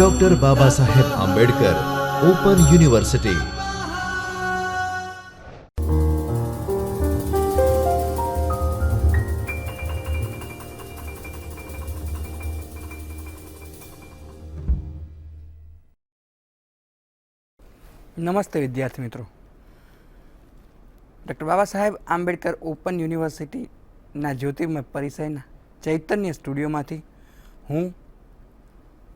Doctor Baba Saheb Ambedkar open university નમસ્તે વિદ્યાર્થી મિત્રો. ડૉક્ટર બાબા સાહેબ આંબેડકર ઓપન યુનિવર્સિટીના જ્યોતિર્મય પરિસરના ચૈતન્ય સ્ટુડિયોમાંથી હું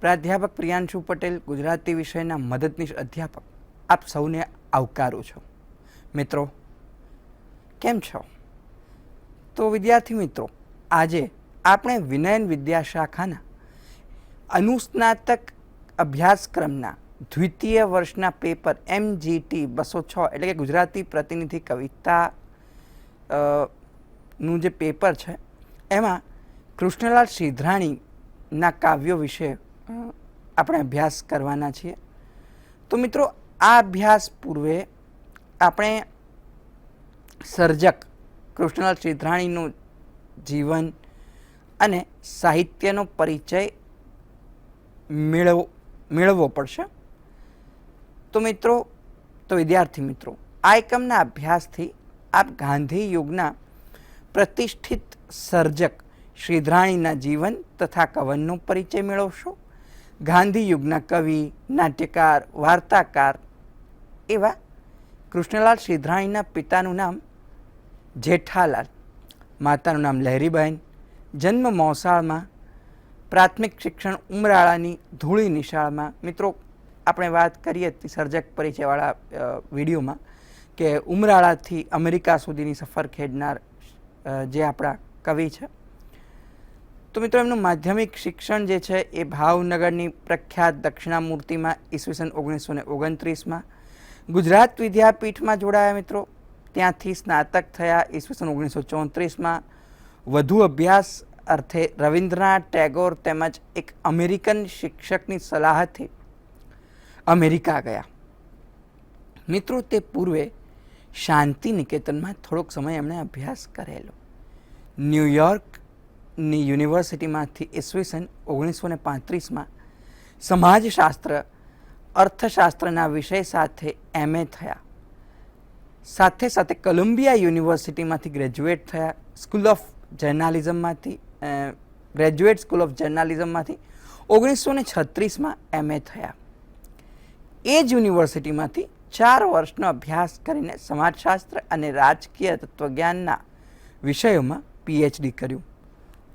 પ્રાધ્યાપક પ્રિયાંશુ પટેલ ગુજરાતી વિષયના મદદનીશ અધ્યાપક. આપ સૌને આવકારું છું. મિત્રો, કેમ છો? તો વિદ્યાર્થી મિત્રો, આજે આપણે વિનયન વિદ્યાશાખાના અનુસ્નાતક અભ્યાસક્રમના દ્વિતીય વર્ષના પેપર એમજીટી બસો છ એટલે કે ગુજરાતી પ્રતિનિધિ કવિતા નું જે પેપર છે, એમાં કૃષ્ણલાલ સિદ્ધરાણીના કાવ્યો વિશે આપણે અભ્યાસ કરવાના છીએ. તો મિત્રો, આ અભ્યાસ પૂર્વે આપણે સર્જક કૃષ્ણલાલ શ્રીધ્રાણીનું જીવન અને સાહિત્યનો પરિચય મેળવો, મેળવવો પડશે. તો મિત્રો, તો વિદ્યાર્થી મિત્રો, આ એકમના અભ્યાસથી આપ ગાંધી યુગના પ્રતિષ્ઠિત સર્જક શ્રીધરાણીના જીવન તથા કવનનો પરિચય મેળવશો. ગાંધી યુગના કવિ, નાટ્યકાર, વાર્તાકાર એવા કૃષ્ણલાલ સિદ્ધરાણીના પિતાનું નામ જેઠાલાલ, માતાનું નામ લહેરીબહેન, જન્મ મોસાળમાં, પ્રાથમિક શિક્ષણ ઉમરાળાની ધૂળી નિશાળમાં. મિત્રો, આપણે વાત કરીએ સર્જક પરિચયવાળા વિડીયોમાં કે ઉમરાળાથી અમેરિકા સુધીની સફર ખેડનાર જે આપણા કવિ છે તો મિત્રો, એમનું માધ્યમિક શિક્ષણ જે છે એ ભાવનગરની પ્રખ્યાત દક્ષિણામૂર્તિમાં ઈસવીસન ઓગણીસો ને ઓગણત્રીસમાં. ગુજરાત વિદ્યાપીઠમાં જોડાયા મિત્રો. ત્યાંથી સ્નાતક થયા ઈસવીસન ઓગણીસો ચોત્રીસમાં. વધુ અભ્યાસ અર્થે રવિન્દ્રનાથ ટેગોર તેમજ એક અમેરિકન શિક્ષકની સલાહથી અમેરિકા ગયા. મિત્રો, તે પૂર્વે શાંતિ નિકેતનમાં થોડોક સમય એમણે અભ્યાસ કરેલો. ન્યૂયોર્કની યુનિવર્સિટીમાંથી ઈસવીસન ઓગણીસો ને પાંત્રીસમાં સમાજશાસ્ત્ર, અર્થશાસ્ત્રના વિષય સાથે એમએ થયા. સાથે સાથે કોલંબિયા યુનિવર્સિટીમાંથી ગ્રેજ્યુએટ થયા. સ્કૂલ ઓફ જર્નાલિઝમમાંથી ગ્રેજ્યુએટ સ્કૂલ ઓફ જર્નાલિઝમમાંથી ઓગણીસો ને છત્રીસમાં એમએ થયા. એ જ યુનિવર્સિટીમાંથી ચાર વર્ષનો અભ્યાસ કરીને સમાજશાસ્ત્ર અને રાજકીય તત્વજ્ઞાનના વિષયોમાં પીએચડી કર્યું.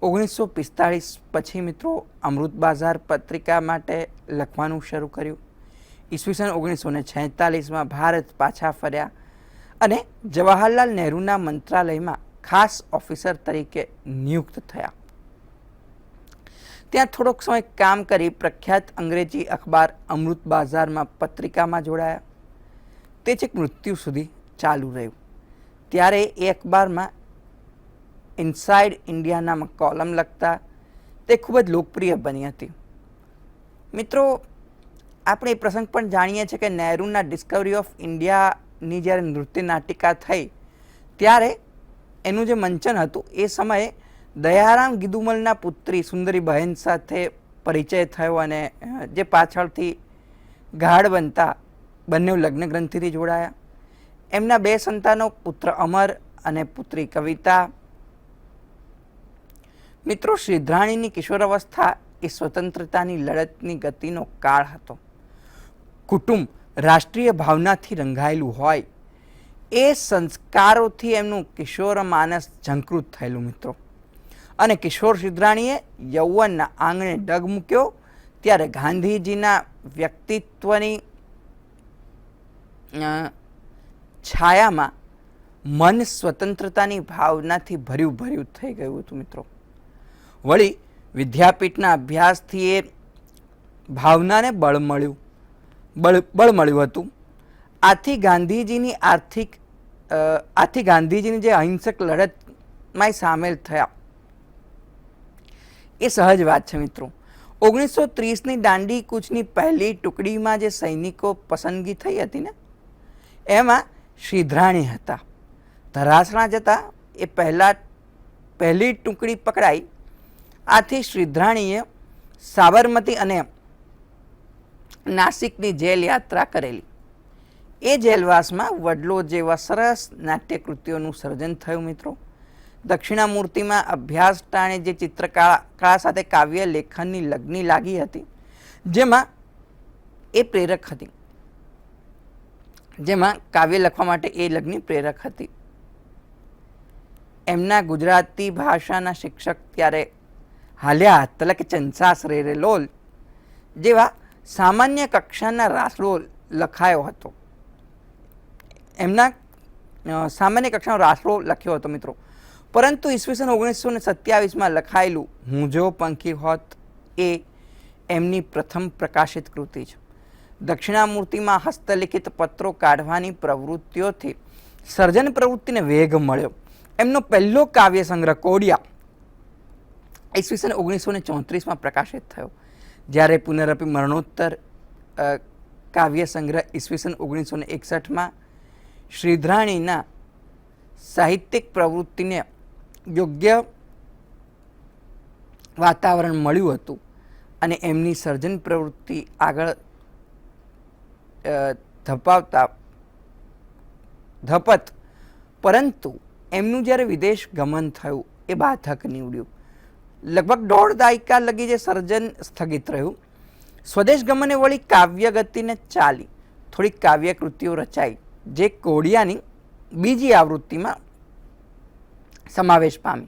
ઓગણીસો પિસ્તાળીસ પછી મિત્રો અમૃત બાજાર પત્રિકા માટે લખવાનું શરૂ કર્યું. ઈસવીસન ઓગણીસો ને છેતાલીસમાં ભારત પાછા ફર્યા અને જવાહરલાલ નહેરુના મંત્રાલયમાં ખાસ ઓફિસર તરીકે નિયુક્ત થયા. ત્યાં થોડોક સમય કામ કરી પ્રખ્યાત અંગ્રેજી અખબાર અમૃત બાજારમાં પત્રિકામાં જોડાયા. તે છેક મૃત્યુ સુધી ચાલુ રહ્યું. ત્યારે એ અખબારમાં ઇનસાઇડ ઇન્ડિયા નામક કોલમ લખતા તે ખૂબ જ લોકપ્રિય બની હતી. મિત્રો, આપણે એ પ્રસંગ પણ જાણીએ છીએ કે નહેરુના ડિસ્કવરી ઓફ ઇન્ડિયાની જ્યારે નૃત્ય નાટિકા થઈ, ત્યારે એનું જે મંચન હતું, એ સમયે દયારામ ગિદુમલના પુત્રી સુંદરી બહેન સાથે પરિચય થયો અને જે પાછળથી ગાઢ બનતા બંને લગ્ન ગ્રંથિથી જોડાયા. એમના બે સંતાનો પુત્ર અમર અને પુત્રી કવિતા મિત્રો સિદ્ધરાણીની કિશોરાવસ્થા એ સ્વતંત્રતાની લડતની ગતિનો કાળ હતો. કુટુંબ રાષ્ટ્રીય ભાવનાથી રંગાયેલું હોય એ સંસ્કારોથી એમનું કિશોર માનસ ઝંકૃત થયેલું મિત્રો. અને કિશોર સિદ્ધરાણીએ યૌવનના આંગણે ડગ મૂક્યો, ત્યારે ગાંધીજીના વ્યક્તિત્વની છાયામાં મન સ્વતંત્રતાની ભાવનાથી ભર્યું ભર્યું થઈ ગયું હતું મિત્રો. વળી વિદ્યાપીઠના અભ્યાસથી એ ભાવનાને બળ મળ્યું. બળ બળ મળ્યું હતું. આથી ગાંધીજીની આર્થિક આથી ગાંધીજીની જે અહિંસક લડતમાં સામેલ થયા. એ સહજ વાત છે મિત્રો. ઓગણીસો ત્રીસની દાંડી કૂચની પહેલી ટુકડીમાં જે સૈનિકો પસંદગી થઈ હતી ને, એમાં શ્રીધરાણી હતા. ધરાસણા જતા એ પહેલા, પહેલી ટુકડી પકડાઈ આથી શ્રીધ્રાણીએ સાબરમતી અને નાસિકની જેલ યાત્રા કરેલી. એ જેલવાસમાં વડલો જેવા સરસ નાટ્યકૃતિઓનું સર્જન થયું મિત્રો. દક્ષિણામૂર્તિમાં અભ્યાસ ટાણે જે ચિત્રકળા, કળા સાથે કાવ્ય લેખનની લગ્ની લાગી હતી, જેમાં એ પ્રેરક હતી. જેમાં કાવ્ય લખવા માટે એ લગ્ની પ્રેરક હતી. એમના ગુજરાતી ભાષાના શિક્ષક ત્યારે હાલ્યા તલક ચંસાસ રે લોલ જેવા સામાન્ય કક્ષાના રાસડો લખાયો હતો. એમના સામાન્ય કક્ષાનો રાસડો લખ્યો હતો મિત્રો. પરંતુ ઈસવીસન ઓગણીસો ને સત્યાવીસમાં લખાયેલું હું જો પંખી હોત એ એમની પ્રથમ પ્રકાશિત કૃતિ છે. દક્ષિણામૂર્તિમાં હસ્તલિખિત પત્રો કાઢવાની પ્રવૃત્તિઓથી સર્જન પ્રવૃત્તિને વેગ મળ્યો. એમનો પહેલો કાવ્ય સંગ્રહ કોડિયા ઈસવીસન ઓગણીસો ને ચોત્રીસમાં પ્રકાશિત થયો. જ્યારે પુનરપી મરણોત્તર કાવ્ય સંગ્રહ ઈસવીસન ઓગણીસો ને એકસઠમાં શ્રીધરાણીના સાહિત્યિક પ્રવૃત્તિને યોગ્ય વાતાવરણ મળ્યું હતું અને એમની સર્જન પ્રવૃત્તિ આગળ ધપાવતા, ધપત. પરંતુ એમનું જ્યારે વિદેશ ગમન થયું, એ બાધક નીવડ્યું. લગભગ દોઢ દાયકા લગી જે સર્જન સ્થગિત રહ્યું. સ્વદેશ ગમને વળી કાવ્ય ગતિને ચાલી, થોડી કાવ્ય કૃતિઓ રચાઈ, જે કોડિયાની બીજી આવૃત્તિમાં સમાવેશ પામી.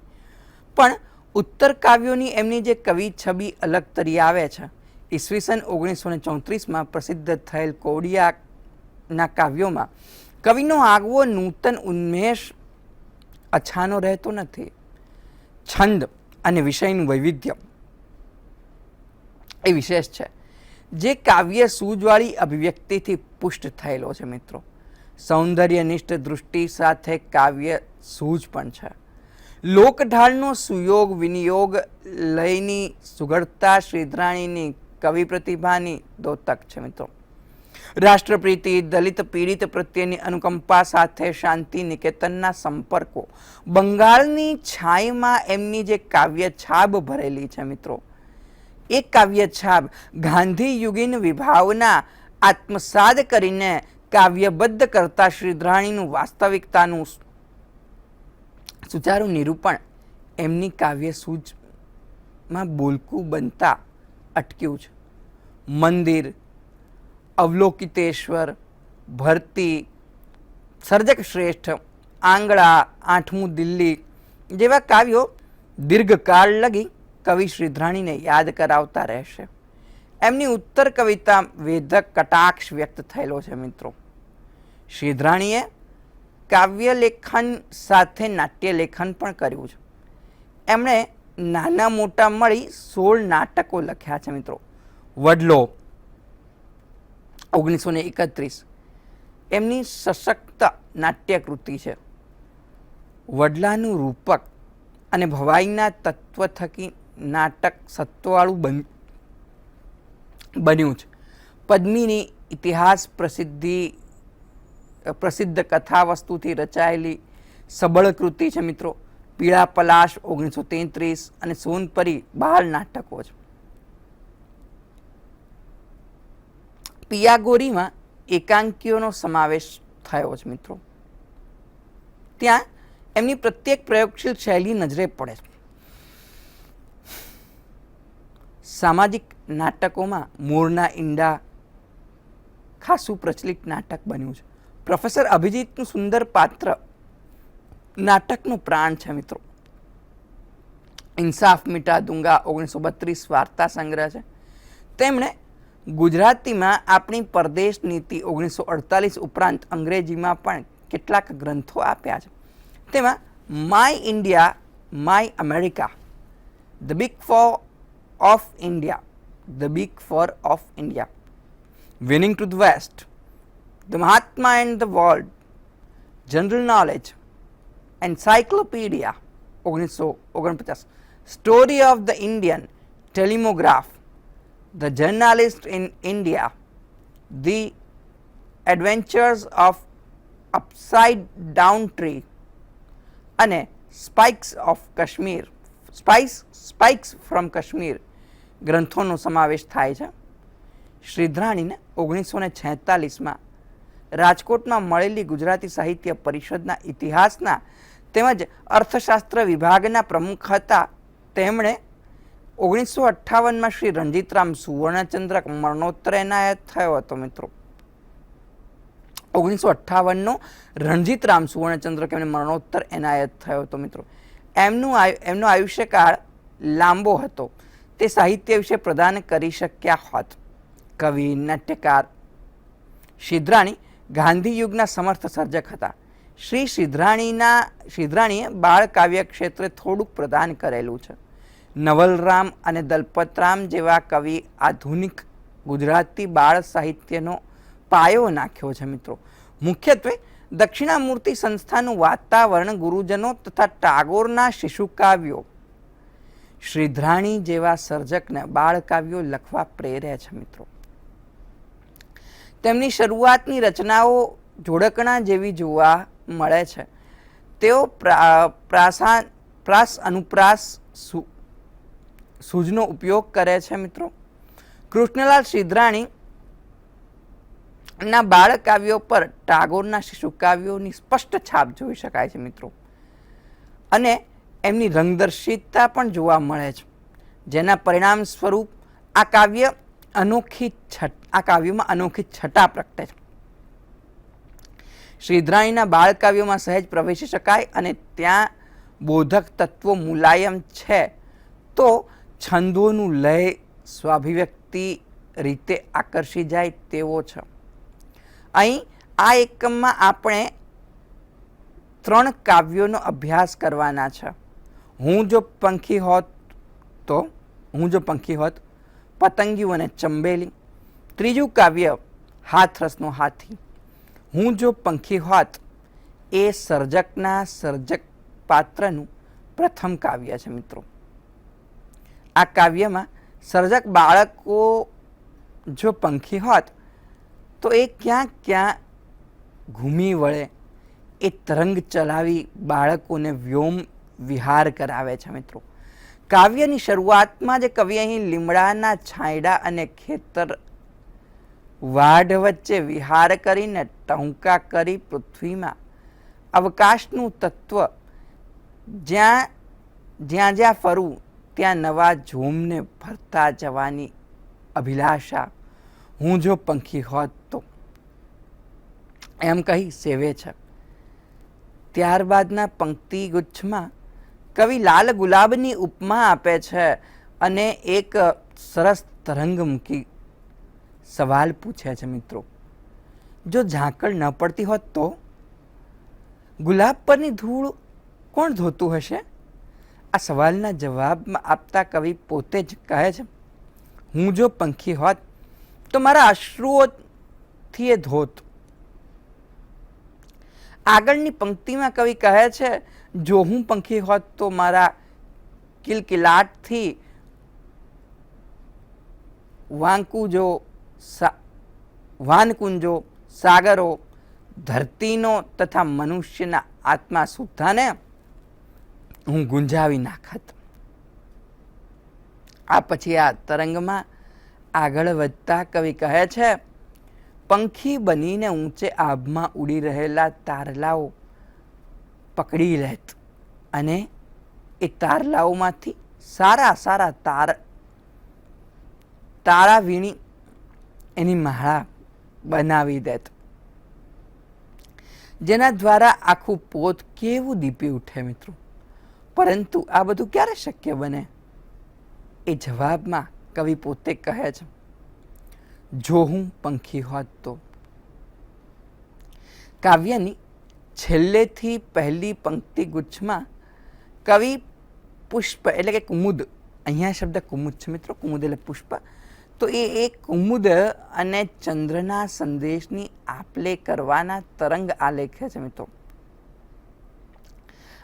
પણ ઉત્તર કાવ્યોની એમની જે કવિ છબી અલગ તરી આવે છે. ઈસવીસન ઓગણીસો ને ચોત્રીસમાં પ્રસિદ્ધ થયેલ કોડિયાના કાવ્યોમાં કવિનો આગવો નૂતન ઉન્મેષ અછાનો રહેતો નથી. છંદ અને વિષયનું વૈવિધ્ય. એ વિશેષ છે. જે કાવ્ય સૂજવાળી અભિવ્યક્તિથી પુષ્ટ થયેલો છે મિત્રો. સૌંદર્યનિષ્ઠ દૃષ્ટિ સાથે કાવ્ય સૂઝ પણ છે. લોકઢાળનો સુયોગ, વિનિયોગ, લયની સુઘડતા શ્રીધરાણીની કવિ પ્રતિભાની દોતક છે મિત્રો. રાષ્ટ્રપ્રીતિ, દલિત, પીડિત પ્રત્યેની અનુકંપા સાથે શાંતિ નિકેતનના સંપર્કો. બંગાળની છાયમાં એમની જે કાવ્ય છાબ ભરેલી છે મિત્રો. એ કાવ્ય છાબ ગાંધી યુગીન વિભાવના આત્મસાદ કરીને કાવ્યબદ્ધ કરતા શ્રીધરાણીનું વાસ્તવિકતાનું સુચારું નિરૂપણ એમની કાવ્ય સૂચમાં બોલકું બનતા અટક્યું છે. મંદિર અવલોકિતેશ્વર, ભરતી, સર્જક શ્રેષ્ઠ, આંગળા, આઠમું દિલ્હી જેવા કાવ્યો દીર્ઘકાળ લગી કવિ શ્રીધ્રાણીને યાદ કરાવતા રહેશે. એમની ઉત્તર કવિતા વેદક કટાક્ષ વ્યક્ત થયેલો છે મિત્રો. શ્રીધ્રાણીએ કાવ્ય લેખન સાથે નાટ્ય લેખન પણ કર્યું છે. એમણે નાના મોટા મળી સોળ નાટકો લખ્યા છે મિત્રો. વડલો ઓગણીસો ને એકત્રીસ. એમની સશક્ત નાટ્યકૃતિ છે. વડલાનું રૂપક અને ભવાઈના તત્વ થકી નાટક સત્વવાળું બન, બન્યું છે. પદ્મિની ઇતિહાસ પ્રસિદ્ધિ, પ્રસિદ્ધ કથા વસ્તુથી રચાયેલી સબળ કૃતિ છે મિત્રો. પીળા પલાશ ઓગણીસો તેત્રીસ અને સોનપરી બાળ નાટકો છે. પિયાગોરીમાં એકાંકીઓનો સમાવેશ થયો છે મિત્રો. ત્યાં એમની પ્રત્યેક પ્રયોગશીલ શૈલી નજરે પડે છે. સામાજિક નાટકોમાં મોરના ઈંડા ખાસું પ્રચલિત નાટક બન્યું છે. પ્રોફેસર અભિજીતનું સુંદર પાત્ર નાટકનું પ્રાણ છે મિત્રો. ઇન્સાફ મીટા દુંગા ઓગણીસો બત્રીસ વાર્તા સંગ્રહ છે. તેમણે ગુજરાતીમાં આપણી પરદેશ નીતિ ઓગણીસો અડતાલીસ ઉપરાંત અંગ્રેજીમાં પણ કેટલાક ગ્રંથો આપ્યા છે. તેમાં my India, my America, the big four of India, the big four of India, winning to the west, the Mahatma and the world, general knowledge, encyclopaedia, ઓગણીસો ઓગણપચાસ, story of the Indian, telegraph the journalist in India the adventures of upside down tree અને spikes of Kashmir spice spikes from Kashmir ગ્રંથોનો સમાવેશ થાય છે. શ્રીધરાણીને ઓગણીસો ને છેતાલીસમાં રાજકોટમાં મળેલી ગુજરાતી સાહિત્ય પરિષદના ઇતિહાસના તેમજ અર્થશાસ્ત્ર વિભાગના પ્રમુખ હતા. તેમણે ઓગણીસો અઠ્ઠાવનમાં શ્રી રણજીતરામ સુવર્ણચંદ્રક મરણોત્તર એનાયત થયો હતો મિત્રો. ઓગણીસો અઠ્ઠાવનનો રણજીતરામ સુવર્ણચંદ્રક એમને મરણોત્તર એનાયત થયો હતો મિત્રો. એમનું એમનો આયુષ્યકાળ લાંબો હતો. તે સાહિત્ય વિશે પ્રદાન કરી શક્યા હોત. કવિ, નાટ્યકાર સિદ્ધરાણી ગાંધી યુગના સમર્થ સર્જક હતા. શ્રી સિદ્ધરાણીના સિદ્રાણીએ બાળ કાવ્ય ક્ષેત્રે થોડુંક પ્રદાન કરેલું છે. નવલરામ અને દલપતરામ જેવા કવિ આધુનિક ગુજરાતી બાળ સાહિત્યનો પાયો નાખ્યો છે મિત્રો. મુખ્યત્વે દક્ષિણામૂર્તિ સંસ્થાનું વાતાવરણ ગુરુજનો તથા ટાગોરના શિશુ કાવ્યો શ્રીધ્રાણી જેવા સર્જકને બાળકાવ્યો લખવા પ્રેરે છે મિત્રો. તેમની શરૂઆતની રચનાઓ જોડકણા જેવી જોવા મળે છે. તેઓ પ્રા- પ્રાસા, પ્રાસ અનુપ્રાસ સૂઝનો ઉપયોગ કરે છે મિત્રો. કૃષ્ણલાલ સિદ્રાણી ના બાળ કાવ્યો પર ટાગોરના શિશુ કાવ્યોની સ્પષ્ટ છાપ જોઈ શકાય છે મિત્રો. અને એમની રંગદર્શિતતા પણ જોવા મળે છે. જેના પરિણામ સ્વરૂપ આ કાવ્ય અનોખી છટ, આ કાવ્યમાં અનોખી છટા પ્રગટે છે. શ્રીધરાણીના બાળ કાવ્યોમાં સહેજ પ્રવેશી શકાય અને ત્યાં બોધક તત્વો મુલાયમ છે. તો છંદોનું લય સ્વાભિવ્યક્તિ રીતે આકર્ષી જાય તેવો છે. અહીં આ એકમમાં આપણે ત્રણ કાવ્યોનો અભ્યાસ કરવાના છે. હું જો પંખી હોત તો, હું જો પંખી હોત, પતંગિયું અને ચંબેલી. ત્રીજું કાવ્ય હાથરસનો હાથી. હું જો પંખી હોત, એ સર્જકના સર્જક પાત્રનું પ્રથમ કાવ્ય છે મિત્રો. આ કાવ્યમાં સર્જક બાળકો જો પંખી હોત, તો એ ક્યાં ક્યાં ઘૂમી વળે, એ તરંગ ચલાવી બાળકોને વ્યોમ વિહાર કરાવે છે મિત્રો. કાવ્યની શરૂઆતમાં જે કવિ અહીં લીમડાના છાંયડા અને ખેતર વાઢ વચ્ચે વિહાર કરીને ટહુકા કરી પૃથ્વીમાં. અવકાશનું તત્વ જ્યાં જ્યાં જ્યાં ફરું ત્યાં નવા ઝૂમને ભરતા જવાની અભિલાષા. હું જો પંખી હોત તો? એમ કહી સેવે છે. ત્યારબાદના પંક્તિ ગુચ્છમાં કવિ લાલ ગુલાબની ઉપમા આપે છે અને એક સરસ તરંગ મૂકી સવાલ પૂછે છે મિત્રો. જો ઝાંકળ ન પડતી હોત તો? ગુલાબ પરની ધૂળ કોણ ધોતું હશે? આ સવાલના જવાબમાં આપતા કવિ પોતે જ કહે છે, હું જો પંખી હોત તો મારા અશ્રુઓથી એ ધોત. આગળની પંક્તિમાં કવિ કહે છે, જો હું પંખી હોત તો મારા કિલકિલાટથી વાંકુંજો વાનકુંજો સાગરો ધરતીનો તથા મનુષ્યના આત્મા સુદ્ધાને હું ગુંજાવી નાખત. આ પછી આ તરંગમાં આગળ વધતા કવિ કહે છે, પંખી બનીને ઊંચે આભમાં ઉડી રહેલા તારલાઓ પકડી લેત અને એ તારલાઓમાંથી સારા સારા તાર તારા વીણી એની માળા બનાવી દેત. જેના દ્વારા આખું પોત કેવું દીપી ઉઠે મિત્રો? પરંતુ આ બધું ક્યારે શક્ય બને? એ જવાબમાં કવિ પોતે કહે છે, જો હું પંખી હોત તો. કાવ્યની છેલ્લેથી પહેલી પંક્તિ ગુચ્છમાં કવિ પુષ્પ એટલે કે કુમુદ, અહીંયા શબ્દ કુમુદ છે મિત્રો, કુમુદ એટલે પુષ્પ, તો એ એક કુમુદ અને ચંદ્રના સંદેશની આપલે કરવાના તરંગ આલેખે છે મિત્રો.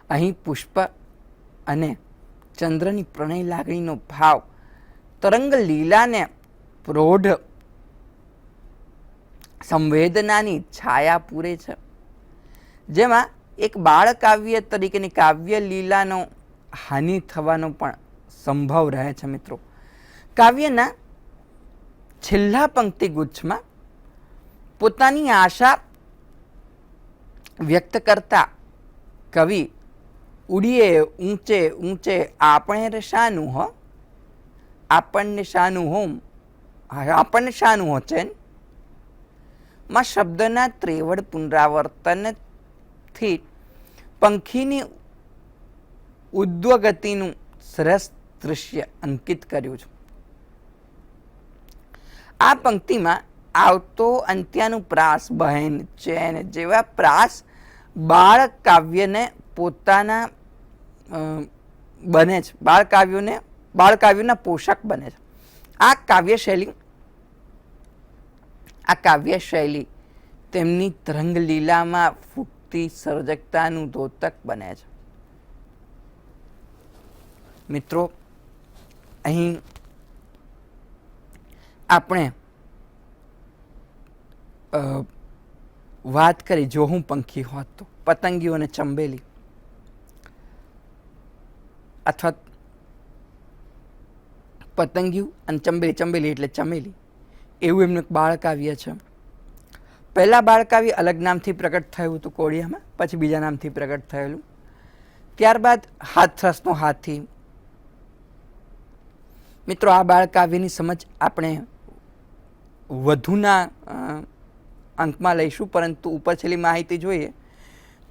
અહીં પુષ્પ અને ચંદ્રની પ્રણય લાગણીનો ભાવ તરંગ લીલાને પ્રૌઢ સંવેદનાની છાયા પૂરે છે. જેમાં એક બાળ કાવ્ય તરીકેની કાવ્ય લીલાનો હાનિ થવાનો પણ સંભવ રહે છે મિત્રો. કાવ્યના છેલ્લા પંક્તિ ગુચ્છમાં પોતાની આશા વ્યક્ત કરતા કવિ ઉડીએ, ઊંચે ઊંચે આપણે રે શાનું, હો? આપણને શાનું હોમ? આપણને શાનું હો ચેનમાં શબ્દના ત્રેવડ પુનરાવર્તનથી પંખીની ઉદ્વગતિનું સરસ દૃશ્ય અંકિત કર્યું છે. આ પંક્તિમાં આવતો અંત્યાનું પ્રાસ બહેન, ચેન જેવા પ્રાસ બાળ કાવ્યને પોતાના બને છે. બાળ કાવ્યોને બાળ કાવ્યોના પોષક બને છે. આ કાવ્ય શૈલી આ કાવ્ય શૈલી તેમની તરંગલીલામાં ફૂટતી સર્જકતાનું દોતક બને છે. મિત્રો, અહીં આપણે વાત કરી. જો હું પંખી હોત તો, પતંગીઓને ચંબેલી. અથવા પતંગિયું અને ચંબેલી ચંબેલી એટલે ચમેલી. એવું એમનું એક બાળકાવ્ય છે. પહેલાં બાળકાવ્ય અલગ નામથી પ્રગટ થયું હતું કોળિયામાં, પછી બીજા નામથી પ્રગટ થયેલું. ત્યારબાદ હાથરસનો હાથી મિત્રો, આ બાળકાવ્યની સમજ આપણે વધુના અંકમાં લઈશું, પરંતુ ઉપર છેલ્લી માહિતી જોઈએ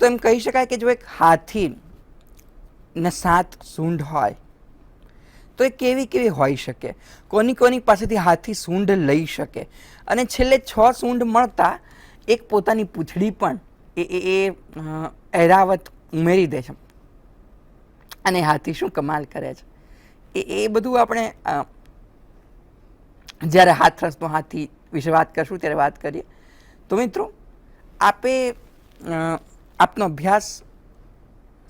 તો એમ કહી શકાય કે જો એક હાથી ને સાત સૂંઢ હોય. તો એ કેવી કેવી હોઈ શકે? કોની કોની પાસેથી હાથી સૂંઢ લઈ શકે? અને છેલ્લે છ સૂંઢ મળતા એક પોતાની પૂંછડી પણ એ એ એરાવત ઉમેરી દે છે. અને હાથી શું કમાલ કરે છે? એ એ બધું આપણે જ્યારે હાથરસનો હાથી વિશે વાત કરશું, ત્યારે વાત કરીએ. તો મિત્રો, આપે આપનો અભ્યાસ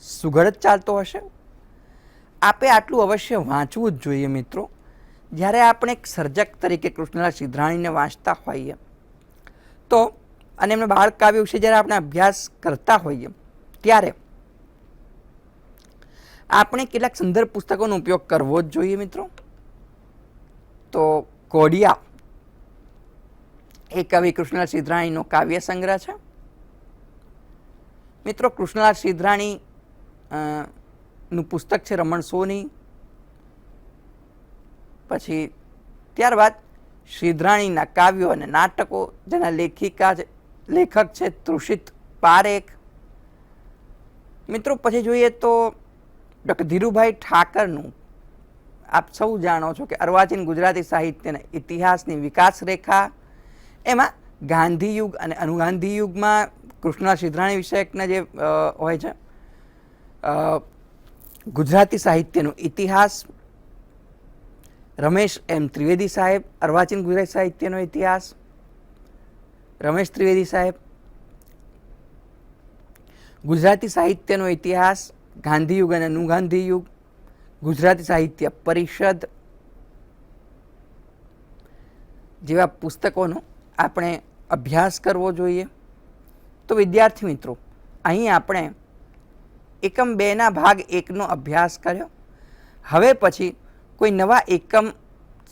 સુઘડ જ ચાલતો હશે? આપે આટલું અવશ્ય વાંચવું જ જોઈએ મિત્રો. જ્યારે આપણે એક સર્જક તરીકે કૃષ્ણલાલ સિદ્ધરાણીને વાંચતા હોઈએ, તો અને એમના બાળકાવ્ય વિશે જ્યારે આપણે અભ્યાસ કરતા હોઈએ, ત્યારે આપણે કેટલાક સંદર્ભ પુસ્તકોનો ઉપયોગ કરવો જ જોઈએ મિત્રો. તો કોડિયા એ કવિ કૃષ્ણલાલ સિદ્ધરાણીનો કાવ્ય સંગ્રહ છે. મિત્રો, કૃષ્ણલાલ સિદ્ધરાણી નું પુસ્તક છે રમણ સોની. પછી ત્યારબાદ સિદ્ધરાણીના કાવ્યો અને નાટકો, જેના લેખિકા લેખક છે તૃષિત પારેખ. મિત્રો, પછી જોઈએ તો ડૉક્ટર ધીરુભાઈ ઠાકરનું, આપ સૌ જાણો છો કે અર્વાચીન ગુજરાતી સાહિત્યના ઇતિહાસની વિકાસ રેખા એમાં ગાંધી યુગ અને અનુગાંધી યુગમાં કૃષ્ણ સિદ્ધરાણી વિષયકના જે હોય છે ગુજરાતી સાહિત્યનો ઇતિહાસ, રમેશ એમ ત્રિવેદી સાહેબ, અર્વાચીન ગુજરાતી સાહિત્યનો ઇતિહાસ, રમેશ ત્રિવેદી સાહેબ, ગુજરાતી સાહિત્યનો ઇતિહાસ, ગાંધી યુગ અને અનુગાંધી યુગ, ગુજરાતી સાહિત્ય પરિષદ જેવા પુસ્તકોનો આપણે અભ્યાસ કરવો જોઈએ. તો વિદ્યાર્થી મિત્રો, અહીં આપણે એકમ બેના ભાગ એકનો અભ્યાસ કર્યો. હવે પછી કોઈ નવા એકમ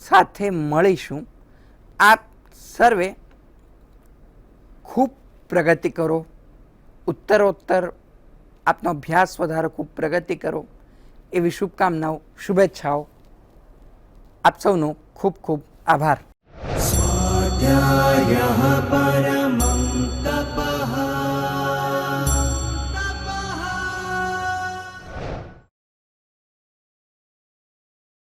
સાથે મળીશું. આપ સર્વે ખૂબ પ્રગતિ કરો. ઉત્તરોત્તર, આપનો અભ્યાસ વધારો, ખૂબ પ્રગતિ કરો. એવી શુભકામનાઓ, શુભેચ્છાઓ. આપ સૌનો ખૂબ ખૂબ આભાર. પર